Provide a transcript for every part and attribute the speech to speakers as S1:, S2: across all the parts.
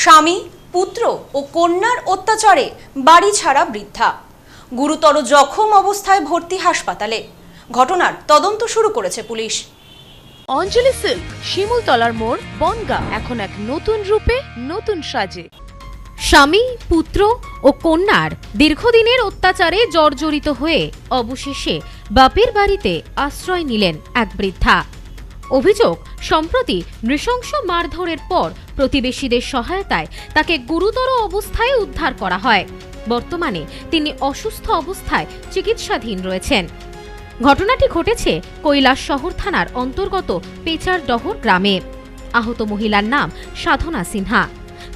S1: স্বামী, পুত্র ও কন্যার অত্যাচারে বাড়ি ছাড়া বৃদ্ধা। গুরুতর জখম অবস্থায় ভর্তি হাসপাতালে। ঘটনার তদন্ত শুরু করেছে পুলিশ।
S2: অঞ্জলি সিল্ক, শিমুলতলার মোড়, বনগা, এখন এক নতুন রূপে, নতুন সাজে। স্বামী, পুত্র ও কন্যার দীর্ঘদিনের অত্যাচারে জর্জরিত হয়ে অবশেষে বাপের বাড়িতে আশ্রয় নিলেন এক বৃদ্ধা। অভিযোগ, সম্প্রতি নৃশংস মারধরের পর প্রতিবেশীদের সহায়তায় তাকে গুরুতর অবস্থায় উদ্ধার করা হয়। বর্তমানে তিনি অসুস্থ অবস্থায় চিকিৎসাধীন রয়েছেন। ঘটনাটি ঘটেছে কৈলাস শহর থানার অন্তর্গত পেচারডহর গ্রামে। আহত মহিলার নাম সাধনা সিনহা।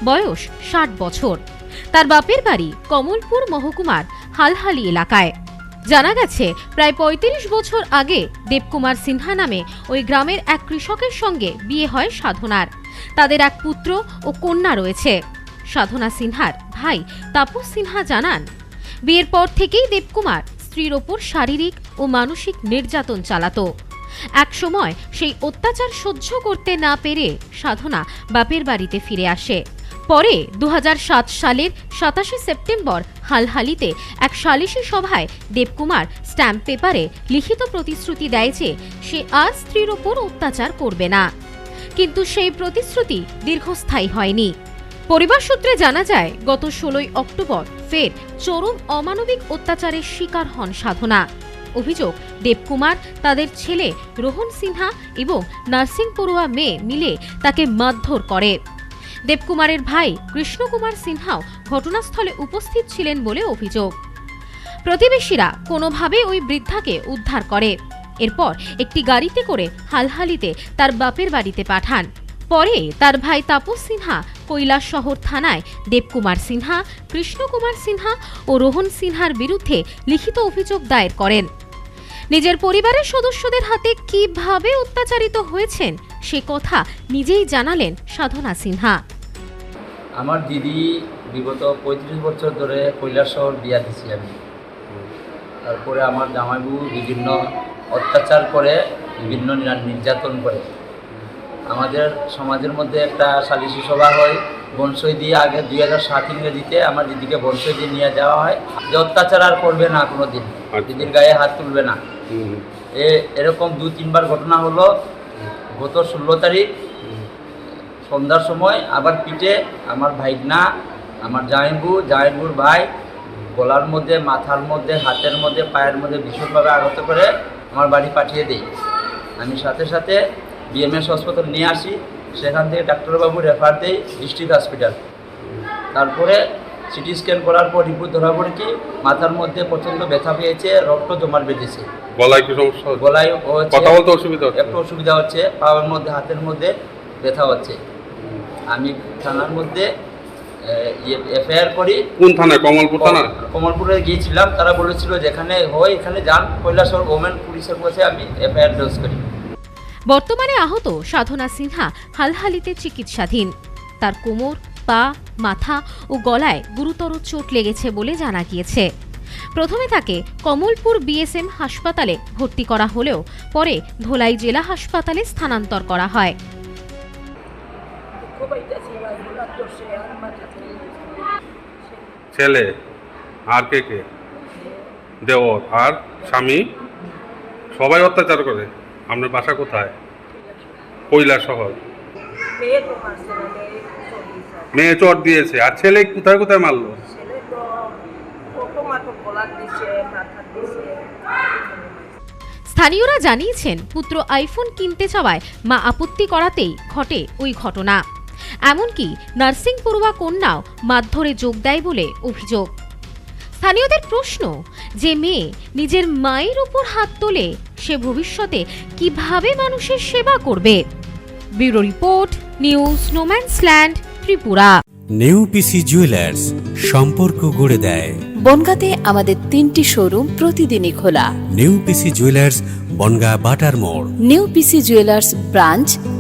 S2: বয়স ষাট বছর। তার বাপের বাড়ি কমলপুর মহকুমার হালহালি এলাকায়। জানা গেছে, প্রায় ৩৫ বছর আগে দেবকুমার সিনহা নামে ওই গ্রামের এক কৃষকের সঙ্গে বিয়ে হয় সাধনার। তাদের এক পুত্র ও কন্যা রয়েছে। সাধনা সিনহার ভাই তাপস সিনহা জানান, বিয়ের পর থেকেই দেবকুমার স্ত্রীর ওপর শারীরিক ও মানসিক নির্যাতন চালাতো। এক সময় সেই অত্যাচার সহ্য করতে না পেরে সাধনা বাপের বাড়িতে ফিরে আসে। পরে দু হাজার সাত সালের সাতাশে সেপ্টেম্বর হালহালিতে এক সালিশি সভায় দেবকুমার স্ট্যাম্প পেপারে লিখিত প্রতিশ্রুতি দেয় যে সে আর স্ত্রীর ওপর অত্যাচার করবে না। কিন্তু সেই প্রতিশ্রুতি দীর্ঘস্থায়ী হয়নি। পরিবার সূত্রে জানা যায়, গত ষোলোই অক্টোবর ফের চরম অমানবিক অত্যাচারের শিকার হন সাধনা। অভিযোগ, দেবকুমার তাদের ছেলে রোহন সিনহা এবং নার্সিং পড়ুয়া মেয়ে মিলে তাকে মারধর করে। দেবকুমারের ভাই কৃষ্ণকুমার সিনহাও ঘটনাস্থলে উপস্থিত ছিলেন বলে অভিযোগ। প্রতিবেশীরা কোনোভাবে ওই বৃদ্ধাকে উদ্ধার করে। এরপর একটি গাড়িতে করে হালহালিতে তার বাপের বাড়িতে পাঠান। পরে তার ভাই তাপস সিনহা কৈলাস শহর থানায় দেবকুমার সিনহা, কৃষ্ণকুমার সিনহা ও রোহন সিনহার বিরুদ্ধে লিখিত অভিযোগ দায়ের করেন। নিজের পরিবারের সদস্যদের হাতে কীভাবে অত্যাচারিত হয়েছেন সে কথা নিজেই জানালেন সাধনা সিনহা।
S3: আমার দিদি বিগত পঁয়ত্রিশ বছর ধরে কৈলাস শহর বিয়া দিছি আমি। তারপরে আমার জামাইবু বিভিন্ন অত্যাচার করে বিভিন্ন নির্যাতন করে। আমাদের সমাজের মধ্যে একটা সালিশি সভা হয়। বনসই দিয়ে আগে দুই হাজার সাত ইংরেজিতে আমার দিদিকে বনসই দিয়ে নিয়ে যাওয়া হয়। যে অত্যাচার আর করবে না কোনো দিন
S4: আচ্ছা।
S3: দিদির গায়ে হাত তুলবে না। এ এরকম দু তিনবার ঘটনা হলো। গত ষোলো তারিখ সন্ধ্যার সময় আবার পিঠে আমার ভাইগনা আমার জামাইবু জামাইবুর ভাই গলার মধ্যে মাথার মধ্যে হাতের মধ্যে পায়ের মধ্যে ভীষণভাবে আঘাত করে আমার বাড়ি পাঠিয়ে দিই। আমি সাথে সাথে বিএমএস হাসপাতাল নিয়ে আসি সেখান থেকে ডাক্তারবাবু রেফার দেই ডিস্ট্রিক্ট হসপিটাল। তারপরে সিটি স্ক্যান করার পর রিপোর্ট ধরা পড়েছি মাথার মধ্যে প্রচণ্ড ব্যথা পেয়েছে রক্ত জমাট বেঁধেছে।
S4: গলায় কি সমস্যা?
S3: গলায়
S4: কথা বলতে অসুবিধা হচ্ছে।
S3: একটু অসুবিধা হচ্ছে পাওয়ার মধ্যে হাতের মধ্যে ব্যথা হচ্ছে। আমি থানার মধ্যে এফআইআর করি।
S4: কোন থানায়? কমলপুর থানা
S3: কমলপুরে গিয়েছিলাম তারা বলেছিল যেখানে হয় এখানে যান। কৈলাসহর গভর্নমেন্ট পুলিশের কাছে আমি এফআইআর ডোজ করি।
S2: বর্তমানে আহত সাধনা সিনহা হালহালিতে চিকিৎসাধীন। তার কোমর পা মাথা ও গলায় গুরুতর চোট লেগেছে বলে জানা গিয়েছে। প্রথমে তাকে কমলপুর বিএসএম হাসপাতালে ভর্তি করা হলেও পরে ধোলাই জেলা হাসপাতালে স্থানান্তর করা হয়।
S4: ছেলে, আর কে কে? দেওর, আর স্বামী? সবাই অত্যাচার করে। আপনার বাসা কোথায়? কৈলা শহর।
S5: মেয়ে
S4: চট দিয়েছে। আর ছেলে কোথায় কোথায় মারলো?
S2: স্থানীয়রা জানিয়েছেন, পুত্র আইফোন কিনতে চাওয়ায় মা আপত্তি করাতেই ঘটে ওই ঘটনা। এমনকি নার্সিং পড়ুয়া কন্যাও মারধরে যোগ দেয় বলে অভিযোগ। স্থানীয়দের প্রশ্ন যে মেয়ে নিজের মায়ের উপর হাত তোলে সে ভবিষ্যতে কীভাবে মানুষের সেবা করবে? Bureau report news no man's land Tripura.
S6: New PC jewellers সম্পর্ক গড়ে দেয়।
S7: বনগাঁতে আমাদের তিনটি শোরুম প্রতিদিনই খোলা।
S6: নিউ পিসি জুয়েলার্স বনগা বাটার মোড়।
S7: New PC jewellers branch